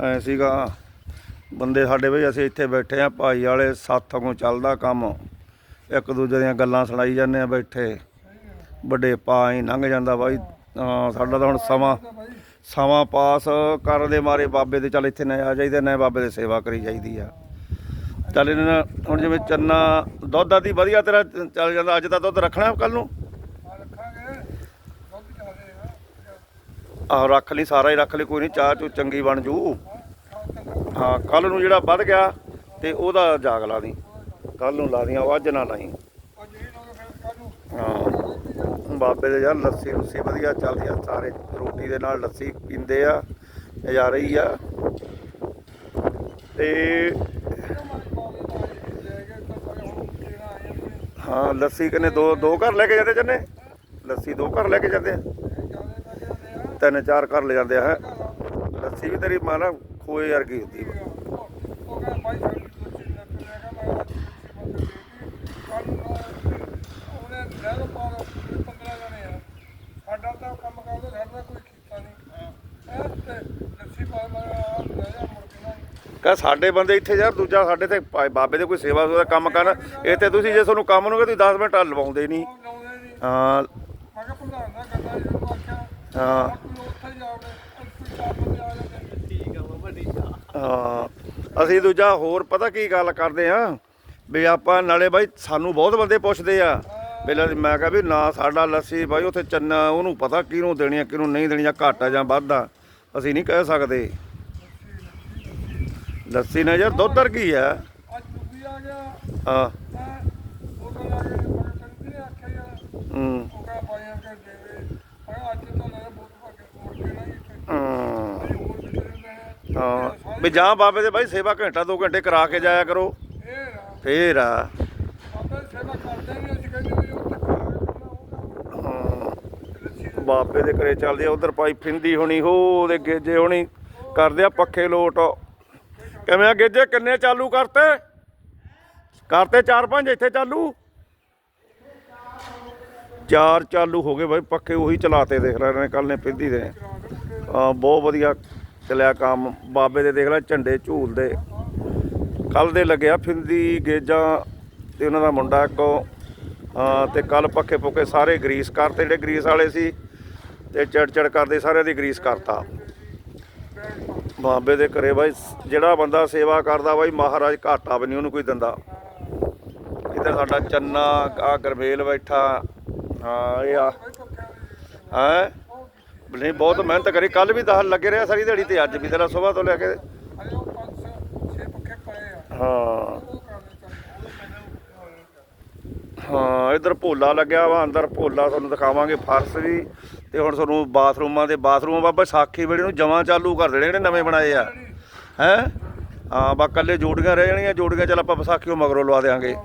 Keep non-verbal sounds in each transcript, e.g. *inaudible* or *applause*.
ਐ ਸੀਗਾ, ਬੰਦੇ ਸਾਡੇ ਬਈ ਅਸੀਂ ਇੱਥੇ ਬੈਠੇ ਆ, ਭਾਈ ਵਾਲੇ ਸਾਥੋਂ ਚੱਲਦਾ ਕੰਮ। ਇੱਕ ਦੂਜੇ ਦੀਆਂ ਗੱਲਾਂ ਸੁਣਾਈ ਜਾਂਦੇ ਆ ਬੈਠੇ। ਵੱਡੇ ਪਾ ਹੀ ਲੰਘ ਜਾਂਦਾ ਬਾਈ। ਸਾਡਾ ਤਾਂ ਹੁਣ ਸਮਾਂ ਸਮਾਂ ਪਾਸ ਕਰਨ ਦੇ ਮਾਰੇ ਬਾਬੇ ਦੇ, ਚੱਲ ਇੱਥੇ ਨਾ ਆ ਜਾਈਦਾ ਨਾ ਬਾਬੇ ਦੀ ਸੇਵਾ ਕਰੀ ਜਾਈਦੀ ਆ। ਚੱਲ ਇਹਨਾਂ ਹੁਣ ਜਿਵੇਂ ਚੰਨਾ ਦੁੱਧ ਆਦੀ ਵਧੀਆ ਤੇਰਾ ਚੱਲ ਜਾਂਦਾ, ਅੱਜ ਤਾਂ ਦੁੱਧ ਰੱਖਣਾ ਕੱਲ ਨੂੰ। ਆਹ ਰੱਖ ਲਈ, ਸਾਰਾ ਹੀ ਰੱਖ ਲਈ, ਕੋਈ ਨਹੀਂ ਚਾਹ ਚੂ ਚੰਗੀ ਬਣ ਜੂ। ਹਾਂ ਕੱਲ ਨੂੰ ਜਿਹੜਾ ਵੱਧ ਗਿਆ ਤੇ ਉਹਦਾ ਜਾਗ ਲਾ ਦੀ। ਕੱਲ ਨੂੰ ਲਾ ਦੀਆਂ ਅੱਜ ਨਾ ਲਾਈ। ਹਾਂ, ਬਾਬੇ ਦੇ ਯਾਰ ਲੱਸੀ ਲੁੱਸੀ ਵਧੀਆ ਚੱਲਦੀ ਆ, ਸਾਰੇ ਰੋਟੀ ਦੇ ਨਾਲ ਲੱਸੀ ਪੀਂਦੇ ਆ, ਨਜ਼ਾਰਾ ਹੀ ਆ। ਤੇ ਹਾਂ, ਲੱਸੀ ਕਿੰਨੇ, ਦੋ ਦੋ ਘਰ ਲੈ ਕੇ ਜਾਂਦੇ ਜੰਨੇ ਲੱਸੀ ਦੋ ਘਰ ਲੈ ਕੇ ਜਾਂਦੇ ਆ? ਤਿੰਨ ਚਾਰ ਘਰ ਲੈ ਜਾਂਦੇ ਆ ਲੱਸੀ ਵੀ ਤੇਰੀ ਮਾਂ ਨਾ ਖੋਏ ਵਰਗੀ ਹੁੰਦੀ ਵਾ। ਸਾਡਾ ਤਾਂ ਕੰਮ ਕਰਦਾ ਸਾਡਾ ਕੋਈ ਕੀਤਾ ਨਹੀਂ ਇਹ ਤੇ ਲੱਸੀ ਪਾ ਲਾਇਆ ਲੈ ਜਾ ਮੁੜ ਕੇ ਨਾ ਕਹ ਸਾਡੇ ਬੰਦੇ ਇੱਥੇ ਯਾਰ ਦੂਜਾ ਸਾਡੇ ਤੇ ਭਾ- ਬਾਬੇ ਦੇ ਕੋਈ ਸੇਵਾ ਦਾ ਕੰਮ ਕਰਨ ਇਹ ਤੇ ਤੁਸੀਂ ਜੇ ਤੁਹਾਨੂੰ ਕੰਮ ਨੂੰ ਕਹੇ ਤੁਸੀਂ 10 ਮਿੰਟ ਲਵਾਉਂਦੇ ਨਹੀਂ। ਉਹ ਲਾਉਂਦੇ ਨਹੀਂ। ਹਾਂ। ਮੈਂ ਕਿਹਾ ਪ੍ਰਧਾਨ ਦਾ ਗੱਲਾਂ ਆਖਿਆ ਹਾਂ। ਬੰਦੇ ਆ ਹਾਂ ਅਸੀਂ ਦੂਜਾ ਹੋਰ ਪਤਾ ਕੀ ਗੱਲ ਕਰਦੇ ਆ ਵੀ ਆਪਾਂ ਨਾਲੇ ਬਾਈ ਸਾਨੂੰ ਬਹੁਤ ਬੰਦੇ ਪੁੱਛਦੇ ਆ। ਪਹਿਲਾਂ ਮੈਂ ਕਿਹਾ ਵੀ ਨਾ ਸਾਡਾ ਲੱਸੀ ਬਾਈ ਉੱਥੇ ਚੰਨਾ ਉਹਨੂੰ ਪਤਾ ਕਿਹਨੂੰ ਦੇਣੀ ਆ ਕਿਹਨੂੰ ਨਹੀਂ ਦੇਣੀ ਆ ਘੱਟ ਆ ਜਾਂ ਵੱਧ। ਆ ਅਸੀਂ ਨਹੀਂ ਕਹਿ ਸਕਦੇ। ਲੱਸੀ ਨਾ ਯਾਰ ਦੁੱਧ ਵਰਗੀ ਆ। ਹਾਂ। ਹੂੰ ਉਹ ਕਹਾ ਪਾਇਆ ਕਰ ਦੇਵੇ ਮੈਂ ਅੱਜ ਤਾਂ ਲੈ ਬਹੁਤ ਭਾਗੇ ਮੁੜ ਕੇ ਨਾ ਇੱਥੇ ਹਾਂ ਹੋਰ ਕਿਤੇ ਰਹਿੰਦੇ ਆ ਹਾਂ। ਵੀ ਜਾਂ ਬਾਬੇ ਦੇ ਬਾਈ ਸੇਵਾ ਘੰਟਾ ਦੋ ਘੰਟੇ ਕਰਾ ਕੇ ਜਾਇਆ ਕਰੋ। ਫੇਰ ਆ। ਹਾਂ। ਬਾਬੇ ਦੇ ਘਰੇ ਚੱਲਦੇ ਆ, ਉਧਰ ਪਾਈ ਫਿੰਦੀ ਹੋਣੀ, ਹੋ ਉਹਦੇ ਗੇਜੇ ਹੋਣੀ, ਕਰਦੇ ਆ ਪੱਖੇ ਲੋਟ। ਕਿਵੇਂ ਆ ਗੇਜੇ, ਕਿੰਨੇ ਚਾਲੂ ਕਰਤੇ? ਕਰਤੇ ਚਾਰ ਪੰਜ, ਇੱਥੇ ਚਾਲੂ? ਚਾਰ ਚਾਲੂ ਹੋ ਗਏ ਬਾਈ, ਪੱਖੇ ਉਹੀ ਚਲਾਤੇ ਦੇਖ ਲੈ ਨੇ ਕੱਲ ਨੇ ਫਿੰਦੀ ਦੇ। ਆ ਬਹੁਤ ਵਧੀਆ। ਚਲਿਆ ਕੰਮ। ਬਾਬੇ ਦੇ ਦੇਖ ਲੈ ਝੰਡੇ ਝੂਲਦੇ ਕੱਲ ਦੇ ਲੱਗਿਆ ਫਿੰਦੀ, ਗੇਜਾਂ ਤੇ ਉਹਨਾਂ ਦਾ ਮੁੰਡਾ ਇੱਕ ਹਾਂ, ਤੇ ਕੱਲ ਪੱਖੇ ਪੁੱਖੇ ਸਾਰੇ ਗਰੀਸ ਕਰਤੇ ਜਿਹੜੇ ਗਰੀਸ ਵਾਲੇ ਸੀ ਤੇ ਚੜ ਚੜ ਕਰਦੇ ਸਾਰਿਆਂ ਦੀ ਗਰੀਸ ਕਰਤਾ। ਬਾਬੇ ਦੇ ਘਰੇ ਬਾਈ ਜਿਹੜਾ ਬੰਦਾ ਸੇਵਾ ਕਰਦਾ ਬਾਈ ਮਹਾਰਾਜ ਘਾਟਾ ਵੀ ਨਹੀਂ ਉਹਨੂੰ ਕੋਈ ਦਿੰਦਾ। ਇੱਧਰ ਸਾਡਾ ਚੰਨਾ ਆ ਗਰਮੇਲ ਬੈਠਾ। ਹਾਂ, ਇਹ ਆ। ਹੈ? ਨਹੀਂ, ਬਹੁਤ ਮਿਹਨਤ ਕਰੀ। ਕੱਲ ਵੀ ਦਹਲ ਲੱਗੇ ਰਿਹਾ ਸਾਰੀ ਦਿਹਾੜੀ ਤੇ, ਅੱਜ ਵੀ ਤੇਰਾ ਸਵੇਰ ਤੋਂ ਲੈ ਕੇ। ਹਾਂ। ਹਾਂ, ਇਧਰ ਭੋਲਾ ਲੱਗਿਆ ਵਾ, ਅੰਦਰ ਭੋਲਾ, ਤੁਹਾਨੂੰ ਦਿਖਾਵਾਂਗੇ ਫਰਸ਼ ਵੀ। ਤੇ ਹੁਣ ਤੁਹਾਨੂੰ ਬਾਥਰੂਮਾਂ ਦੇ ਬਾਥਰੂਮ, ਬਾਬਾ ਸਾਖੀ ਵੇਲੇ ਨੂੰ ਜਮਾਂ ਚਾਲੂ ਕਰ ਦੇਣੇ ਜਿਹੜੇ ਨਵੇਂ ਬਣਾਏ ਆ। ਹੈ? ਹਾਂ ਬਾ ਕੱਲੇ ਜੋੜੀਆਂ ਰਹਿ ਜਾਣੀਆਂ, ਜੋੜੀਆਂ ਚੱਲ ਆਪਾਂ ਵਿਸਾਖੀਓ ਮਗਰੋਂ ਲਵਾ ਦੇਾਂਗੇ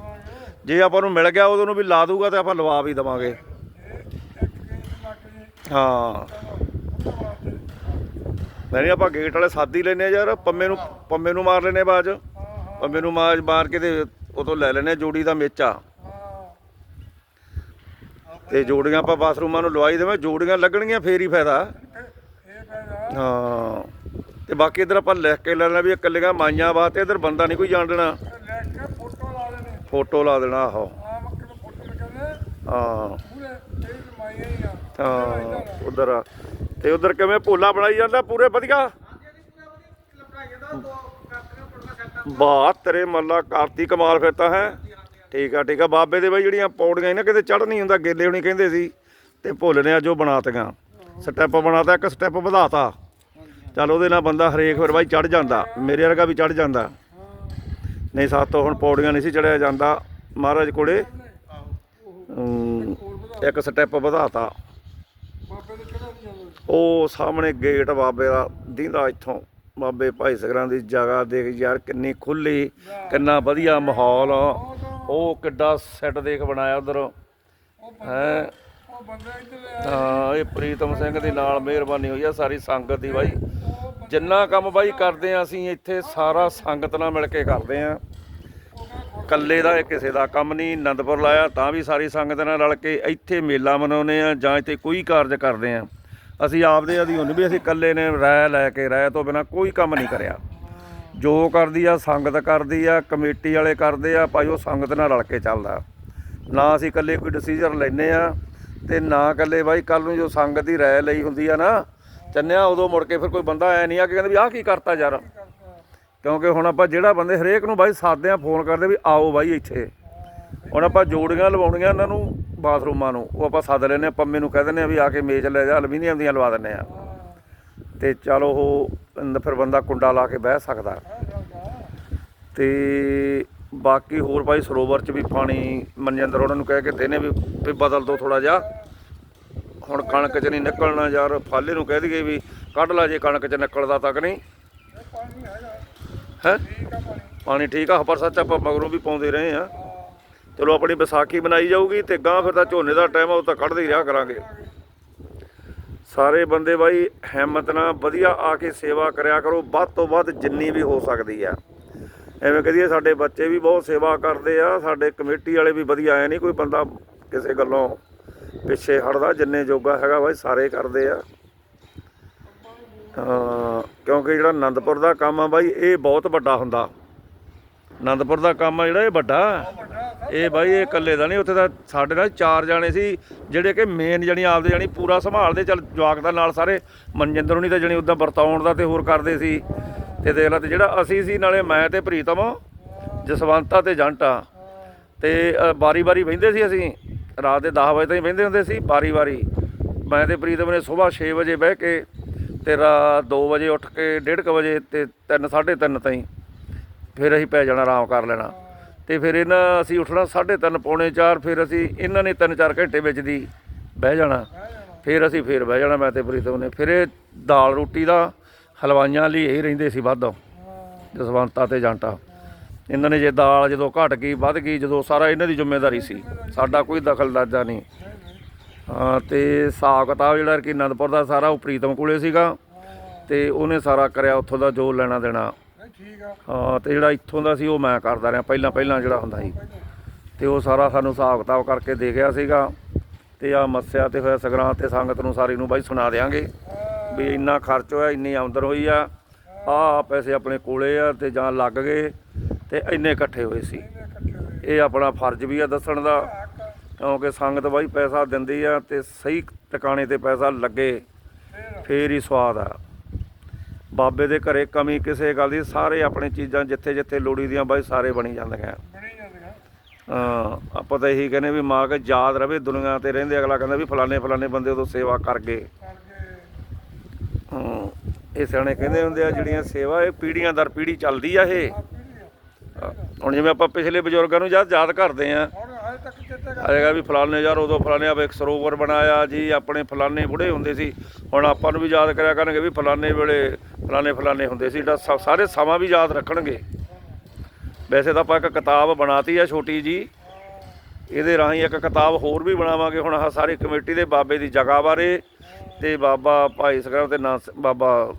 ਜੇ ਆਪਾਂ ਨੂੰ ਮਿਲ ਗਿਆ, ਉਦੋਂ ਨੂੰ ਵੀ ਲਾ ਦੂਗਾ ਤੇ ਆਪਾਂ ਲਵਾ ਵੀ ਦਵਾਂਗੇ। ਹਾਂ। ਨਹੀਂ ਆਪਾਂ ਗੇਟ ਵਾਲੇ ਸਾਦੀ ਲੈਨੇ ਆ ਯਾਰ, ਪੰਮੇ ਨੂੰ ਪੰਮੇ ਨੂੰ ਮਾਰ ਲੈਨੇ ਬਾਜ ਪੰਮੇ ਨੂੰ ਮਾਰ ਮਾਰ ਕੇ ਤੇ ਉਦੋਂ ਲੈ ਲੈਨੇ ਜੋੜੀ ਦਾ ਮੇਚਾ। ਤੇ ਜੋੜੀਆਂ ਆਪਾਂ ਬਾਥਰੂਮਾਂ ਨੂੰ ਲਵਾਈ ਦੇਵਾਂ, ਜੋੜੀਆਂ ਲੱਗਣਗੀਆਂ, ਫੇਰ ਹੀ ਫਾਇਦਾ। ਹਾਂ। ਤੇ ਬਾਕੀ ਇਧਰ ਆਪਾਂ ਲਿਖ ਕੇ ਲੈਣਾ ਵੀ ਇਕੱਲੀਆਂ ਮਾਈਆਂ ਵਾਸਤੇ, ਇਧਰ ਬੰਦਾ ਨਹੀਂ ਕੋਈ ਜਾਣ ਦੇਣਾ। ਫੋਟੋ ਲਾ ਦੇਣਾ, ਆਹੋ। ਆ ਹਾਂ ਪੂਰੇ ਆ। ਤੇ ਉਧਰ ਕਿਵੇਂ ਭੋਲਾ ਬਣਾਈ ਜਾਂਦਾ, ਪੂਰੇ ਵਧੀਆ? ਵਾਹ ਤੇਰੇ ਮੱਲਾ ਕਾਰਤੀ ਕਮਾਲ ਫਿਰ ਤਾਂ ਹੈ। ਠੀਕ ਆ ਠੀਕ ਆ। ਬਾਬੇ ਦੇ ਬਾਈ ਜਿਹੜੀਆਂ ਪੌੜੀਆਂ ਇਹਨਾਂ ਕਿਤੇ ਚੜ ਨਹੀਂ ਹੁੰਦਾ, ਗੇਲੇ ਹੁਣੀ ਕਹਿੰਦੇ ਸੀ। ਤੇ ਭੁੱਲ ਨੇ ਅੱਜ ਉਹ ਬਣਾਤੀਆਂ ਸਟੈਪ ਬਣਾਤਾ, ਇੱਕ ਸਟੈਪ ਵਧਾਤਾ। ਚੱਲ ਉਹਦੇ ਨਾਲ ਬੰਦਾ ਹਰੇਕ ਫਿਰ ਬਾਈ ਚੜ ਜਾਂਦਾ। ਮੇਰੇ ਵਰਗਾ ਵੀ ਚੜ ਜਾਂਦਾ। ਨਹੀਂ ਸਾਤੋਂ ਹੁਣ ਪੌੜੀਆਂ ਨਹੀਂ ਸੀ ਚੜਿਆ ਜਾਂਦਾ। ਮਹਾਰਾਜ ਕੋਲੇ ਇੱਕ ਸਟੈਪ ਵਧਾਤਾ ਬਾਬੇ ਦੇ ਕਿਹੜਾ ਨਹੀਂ ਜਾਂਦਾ ਉਹ ਸਾਹਮਣੇ ਗੇਟ ਬਾਬੇ ਦਾ ਦੀਂਦਾ ਇੱਥੋਂ ਬਾਬੇ ਭਾਈ ਸਗਰਾਂ ਦੀ ਜਗ੍ਹਾ ਦੇਖ ਯਾਰ ਕਿੰਨੀ ਖੁੱਲੀ ਕਿੰਨਾ ਵਧੀਆ ਮਾਹੌਲ ਉਹ ਕਿੱਡਾ ਸੈੱਟ ਦੇਖ ਬਣਾਇਆ ਉਧਰ। ਹੈ? ਹਾਂ ਇਹ ਪ੍ਰੀਤਮ ਸਿੰਘ ਦੇ ਨਾਲ ਮਿਹਰਬਾਨੀ ਹੋਈ ਆ ਸਾਰੀ ਸੰਗਤ ਦੀ ਬਾਈ। ਜਿੰਨਾ ਕੰਮ ਬਾਈ ਕਰਦੇ ਆ ਅਸੀਂ ਇੱਥੇ ਸਾਰਾ ਸੰਗਤ ਨਾਲ ਮਿਲ ਕੇ ਕਰਦੇ ਆ। ਕੱਲੇ ਦਾ ਕਿਸੇ ਦਾ ਕੰਮ ਨਹੀਂ ਆਨੰਦਪੁਰ ਲਾਇਆ ਤਾਂ ਵੀ ਸਾਰੀ ਸੰਗਤ ਨਾਲ ਰਲ ਕੇ ਇੱਥੇ ਮੇਲਾ ਮਨਾਉਂਦੇ ਆ ਜਾਂ ਇੱਥੇ ਕੋਈ ਕਾਰਜ ਕਰਦੇ ਆ। ਅਸੀਂ ਆਪਦੇ ਅਧੀਨ ਵੀ ਅਸੀਂ ਇਕੱਲੇ ਨੇ ਰਾਇ ਲੈ ਕੇ, ਰਾਇ ਤੋਂ ਬਿਨਾ ਕੋਈ ਕੰਮ ਨਹੀਂ ਕਰਿਆ। ਜੋ ਕਰਦੀ ਆ, ਸੰਗਤ ਕਰਦੀ ਆ, ਕਮੇਟੀ ਵਾਲੇ ਕਰਦੇ ਆ, ਭਾਈ ਉਹ ਸੰਗਤ ਨਾਲ ਰਲ ਕੇ ਚੱਲਦਾ। ਨਾ ਅਸੀਂ ਇਕੱਲੇ ਕੋਈ ਡਿਸੀਜਨ ਲੈਨੇ ਆ ਤੇ ਨਾ ਇਕੱਲੇ ਬਾਈ ਕੱਲ ਨੂੰ ਜੋ ਸੰਗਤ ਦੀ ਰਾਇ ਲਈ ਹੁੰਦੀ ਆ ਨਾ, ਚੰਨਿਆ ਉਦੋਂ ਮੁੜ ਕੇ ਫਿਰ ਕੋਈ ਬੰਦਾ ਐ ਨਹੀਂ ਆ ਕਿ ਕਹਿੰਦਾ ਵੀ ਆਹ ਕੀ ਕਰਤਾ ਯਾਰ। ਕਿਉਂਕਿ ਹੁਣ ਆਪਾਂ ਜਿਹੜਾ ਬੰਦੇ ਹਰੇਕ ਨੂੰ ਬਾਈ ਸਾਦੇ ਆ ਫੋਨ ਕਰਦੇ ਵੀ ਆਓ ਬਾਈ ਇੱਥੇ। ਹੁਣ ਆਪਾਂ ਜੋੜੀਆਂ ਲਵਾਉਣੀਆਂ ਇਹਨਾਂ ਨੂੰ ਬਾਥਰੂਮਾਂ ਨੂੰ, ਉਹ ਆਪਾਂ ਸੱਦ ਲੈਨੇ ਆ ਪੰਮੇ ਨੂੰ ਕਹਿ ਦਿੰਦੇ ਆ ਵੀ ਆ ਕੇ ਮੇਜ਼ ਲੈ ਜਾ, ਅਲਮੀਨੀਅਮ ਦੀਆਂ ਲਵਾ ਦਿੰਨੇ ਆ ਤੇ ਚਲੋ ਉਹ ਫਿਰ ਬੰਦਾ ਕੁੰਡਾ ਲਾ ਕੇ ਬਹਿ ਸਕਦਾ। ਤੇ ਬਾਕੀ ਹੋਰ ਭਾਈ ਸਰੋਵਰ ਚ ਵੀ ਪਾਣੀ ਮਨਜਿੰਦਰ ਉਹਨਾਂ ਨੂੰ ਕਹਿ ਕੇ ਦੇਨੇ ਵੀ ਵੀ ਬਦਲ ਦੋ ਥੋੜਾ ਜਿਹਾ। ਹੁਣ ਕਣਕ ਚ ਨਹੀਂ ਨਿਕਲਣਾ ਯਾਰ, ਫਾਲੇ ਨੂੰ ਕਹਿ ਦਈਏ ਵੀ ਕੱਢ ਲਾ ਜੇ ਕਣਕ ਚ ਨਿਕਲਦਾ ਤੱਕ ਨਹੀਂ। ਇਹ ਪਾਣੀ ਹੈ? ਠੀਕ ਆ ਪਾਣੀ ਠੀਕ ਆ ਪਰ ਸੱਚ ਆਪਾਂ ਮਗਰੋਂ ਵੀ ਪਾਉਂਦੇ ਰਹੇ ਆ ਚਲੋ ਆਪਣੀ ਵਿਸਾਖੀ ਬਣਾਈ ਜਾਊਗੀ ਤੇ ਗਾਂ ਫਿਰ ਤਾਂ ਝੋਨੇ ਦਾ ਟਾਈਮ ਆ, ਉਹ ਤਾਂ ਕੱਢਦੇ ਹੀ ਰਿਹਾ ਕਰਾਂਗੇ। ਸਾਰੇ ਬੰਦੇ ਬਾਈ ਹਿੰਮਤ ਨਾਲ ਵਧੀਆ ਆ ਕੇ ਸੇਵਾ ਕਰਿਆ ਕਰੋ, ਵੱਧ ਤੋਂ ਵੱਧ ਜਿੰਨੀ ਵੀ ਹੋ ਸਕਦੀ ਆ। ਐਵੇਂ ਕਹਦੀਏ ਸਾਡੇ ਬੱਚੇ ਵੀ ਬਹੁਤ ਸੇਵਾ ਕਰਦੇ ਆ, ਸਾਡੇ ਕਮੇਟੀ ਵਾਲੇ ਵੀ ਵਧੀਆ, ਐ ਨਹੀਂ ਕੋਈ ਬੰਦਾ ਕਿਸੇ ਗੱਲੋਂ ਪਿੱਛੇ ਹਟਦਾ, ਜਿੰਨੇ ਜੋਗਾ ਹੈਗਾ ਬਾਈ ਸਾਰੇ ਕਰਦੇ ਆ। ਕਿਉਂਕਿ ਜਿਹੜਾ ਆਨੰਦਪੁਰ ਦਾ ਕੰਮ ਆ ਬਾਈ, ਇਹ ਬਹੁਤ ਵੱਡਾ ਹੁੰਦਾ। ਆਨੰਦਪੁਰ ਦਾ ਕੰਮ ਆ ਜਿਹੜਾ, ਇਹ ਵੱਡਾ। ਇਹ ਬਾਈ, ਇਹ ਇਕੱਲੇ ਦਾ ਨਹੀਂ, ਉੱਥੇ ਤਾਂ ਸਾਡੇ ਨਾਲ ਚਾਰ ਜਾਣੇ ਸੀ, ਜਿਹੜੇ ਕਿ ਮੇਨ ਜਣੀ ਆਪਦੇ ਜਣੀ ਪੂਰਾ ਸੰਭਾਲਦੇ, ਚੱਲ ਜਵਾਕ ਦਾ ਨਾਲ ਸਾਰੇ, ਮਨਜਿੰਦਰ ਹੁਣੀ ਤਾਂ ਜਣੀ ਉਦਾਂ ਵਰਤਾਉਣ ਦਾ ਤੇ ਹੋਰ ਕਰਦੇ ਸੀ। ਤੇ ਦੇਖ ਲਾ ਤੇ ਜਿਹੜਾ ਅਸੀਂ ਸੀ, ਨਾਲੇ ਮੈਂ ਤੇ ਪ੍ਰੀਤਮ, ਜਸਵੰਤਾ ਤੇ ਜੰਟਾ ਤੇ ਬਾਰੀ-ਬਾਰੀ ਬਹਿੰਦੇ ਸੀ ਅਸੀਂ, ਰਾਤ ਦੇ 10 ਵਜੇ ਤਾਈਂ ਬਹਿੰਦੇ ਹੁੰਦੇ ਸੀ ਬਾਰੀ-ਬਾਰੀ ਮੈਂ ਤੇ ਪ੍ਰੀਤਮ ਨੇ ਸਵੇਰ 6 ਵਜੇ ਬਹਿ ਕੇ ਤੇ ਰਾਤ 2 ਵਜੇ ਉੱਠ ਕੇ 1:30 ਵਜੇ ਤੇ 3 3:30 ਤਾਈਂ ਫਿਰ ਅਸੀਂ ਪੈ ਜਾਣਾ, ਆਰਾਮ ਕਰ ਲੈਣਾ। ਤੇ ਫਿਰ ਇਹਨਾਂ ਅਸੀਂ ਉੱਠਣਾ 3:30 ਪੌਣੇ 4 ਫਿਰ ਅਸੀਂ ਇਹਨਾਂ ਨੇ 3-4 ਘੰਟੇ ਵਿੱਚ ਦੀ ਬਹਿ ਜਾਣਾ। ਫਿਰ ਅਸੀਂ ਫਿਰ ਬਹਿ ਜਾਣਾ, ਮੈਂ ਤੇ ਪ੍ਰੀਤਮ ਨੇ। ਫਿਰ ਇਹ ਦਾਲ ਰੋਟੀ ਦਾ ਹਲਵਾਈਆਂ ਲਈ ਇਹ ਰਹਿੰਦੇ ਸੀ ਵੱਧ, ਜਸਵੰਤਾ ਤੇ ਜਾਂਟਾ। ਇਹਨਾਂ ਨੇ ਜੇ ਦਾਲ ਜਦੋਂ ਘਟ ਗਈ, ਵੱਧ ਗਈ, ਜਦੋਂ ਸਾਰਾ ਇਹਨਾਂ ਦੀ ਜ਼ਿੰਮੇਵਾਰੀ ਸੀ। ਸਾਡਾ ਕੋਈ ਦਖਲਅੰਦਾਜ਼ਾ ਨਹੀਂ। ਹਾਂ, ਤੇ ਹਿਸਾਬ ਕਿਤਾਬ ਜਿਹੜਾ ਕਿ ਅਨੰਦਪੁਰ ਦਾ ਸਾਰਾ ਉਹ ਪ੍ਰੀਤਮ ਕੋਲੇ ਸੀਗਾ। ਤੇ ਉਹਨੇ ਸਾਰਾ ਕਰਿਆ, ਉੱਥੋਂ ਦਾ ਜੋ ਲੈਣਾ ਦੇਣਾ ਠੀਕ ਆ। ਹਾਂ ਤੇ ਜਿਹੜਾ ਇੱਥੋਂ ਦਾ ਸੀ ਉਹ ਮੈਂ ਕਰਦਾ ਰਿਹਾ। ਪਹਿਲਾਂ ਪਹਿਲਾਂ ਜਿਹੜਾ ਹੁੰਦਾ ਸੀ। ਤੇ ਉਹ ਸਾਰਾ ਸਾਨੂੰ ਹਿਸਾਬ ਕਿਤਾਬ ਕਰਕੇ ਦੇ ਗਿਆ ਸੀਗਾ। ਤੇ ਆ ਮੱਸਿਆ ਤੇ ਹੋਇਆ ਸਗਰਾਂ ਤੇ ਸੰਗਤ ਨੂੰ ਸਾਰੀ ਨੂੰ ਬਾਈ ਸੁਣਾ ਦੇਾਂਗੇ ਵੀ ਇੰਨਾ ਖਰਚ ਹੋਇਆ ਇੰਨੀ ਆਮਦਨ ਹੋਈ ਆ। ਆ ਪੈਸੇ ਆਪਣੇ ਕੋਲੇ ਆ ਤੇ ਜਾਂ ਲੱਗ ਗਏ ਤੇ ਇੰਨੇ ਇਕੱਠੇ ਹੋਏ ਸੀ। ਇਹ ਆਪਣਾ ਫਰਜ਼ ਵੀ ਆ ਦੱਸਣ ਦਾ। ਕਿਉਂਕਿ ਸੰਗਤ ਬਾਈ ਪੈਸਾ ਦਿੰਦੀ ਆ ਤੇ ਸਹੀ ਟਿਕਾਣੇ ਤੇ ਪੈਸਾ ਲੱਗੇ। ਫੇਰ ਹੀ ਸਵਾਦ ਆ। ਬਾਬੇ ਦੇ ਘਰੇ ਕਮੀ ਕਿਸੇ ਗੱਲ ਦੀ ਸਾਰੇ ਆਪਣੇ ਚੀਜ਼ਾਂ ਜਿੱਥੇ ਜਿੱਥੇ ਲੋੜੀ ਦੀਆਂ ਬਾਈ ਸਾਰੇ ਬਣੀ ਜਾਂਦੀਆਂ। ਜਾਂਦੀਆਂ। ਹਾਂ ਆਪਾਂ ਤਾਂ ਇਹੀ ਕਹਿੰਦੇ ਵੀ ਮਾਂ ਕੇ ਯਾਦ ਰਵੇ ਦੁਨੀਆ ਤੇ ਰਹਿੰਦੇ ਅਗਲਾ ਕਹਿੰਦਾ ਵੀ ਫਲਾਣੇ ਫਲਾਣੇ ਬੰਦੇ ਉਦੋਂ ਸੇਵਾ ਕਰ ਗਏ ਇਹ ਸਿਆਣੇ ਕਹਿੰਦੇ ਹੁੰਦੇ ਆ ਜਿਹੜੀਆਂ ਸੇਵਾ ਇਹ ਪੀੜ੍ਹੀਆਂ ਦਰ ਪੀੜ੍ਹੀ ਚੱਲਦੀ ਆ ਇਹ। ਆ ਪੀੜੀ ਆ। ਹੁਣ ਜਿਵੇਂ ਆਪਾਂ ਪਿਛਲੇ ਬਜ਼ੁਰਗਾਂ ਨੂੰ ਯਾਦ ਯਾਦ ਕਰਦੇ ਆ। ਆਏਗਾ ਵੀ ਫਲਾਣੇ ਯਾਰ, ਉਦੋਂ ਫਲਾਣੇ ਆ ਇੱਕ ਸਰੋਵਰ ਬਣਾਇਆ ਜੀ, ਆਪਣੇ ਫਲਾਣੇ ਬੁੜੇ ਹੁੰਦੇ ਸੀ। ਹੁਣ ਆਪਾਂ ਨੂੰ ਵੀ ਯਾਦ ਕਰਿਆ ਕਰਨਗੇ ਵੀ ਫਲਾਣੇ ਵੇਲੇ ਫਲਾਣੇ ਫਲਾਣੇ ਹੁੰਦੇ ਸੀ, ਜਿਹੜਾ ਸ- ਸਾਰੇ ਸਮਾਂ ਵੀ ਯਾਦ ਰੱਖਣਗੇ। ਵੈਸੇ ਤਾਂ ਆਪਾਂ ਇੱਕ ਕਿਤਾਬ ਬਣਾਤੀ ਆ ਛੋਟੀ ਜੀ। ਇਹਦੇ ਰਾਹੀਂ ਇੱਕ ਕਿਤਾਬ ਹੋਰ ਵੀ ਬਣਾਵਾਂਗੇ। ਹੁਣ ਆਹ ਸਾਰੀ ਕਮੇਟੀ ਦੇ ਬਾਬੇ ਦੀ ਜਗ੍ਹਾ ਬਾਰੇ ਤੇ ਬਾਬਾ ਭਾਈ ਸਕਰਮ ਤੇ ਨਾਂ ਬਾਬਾ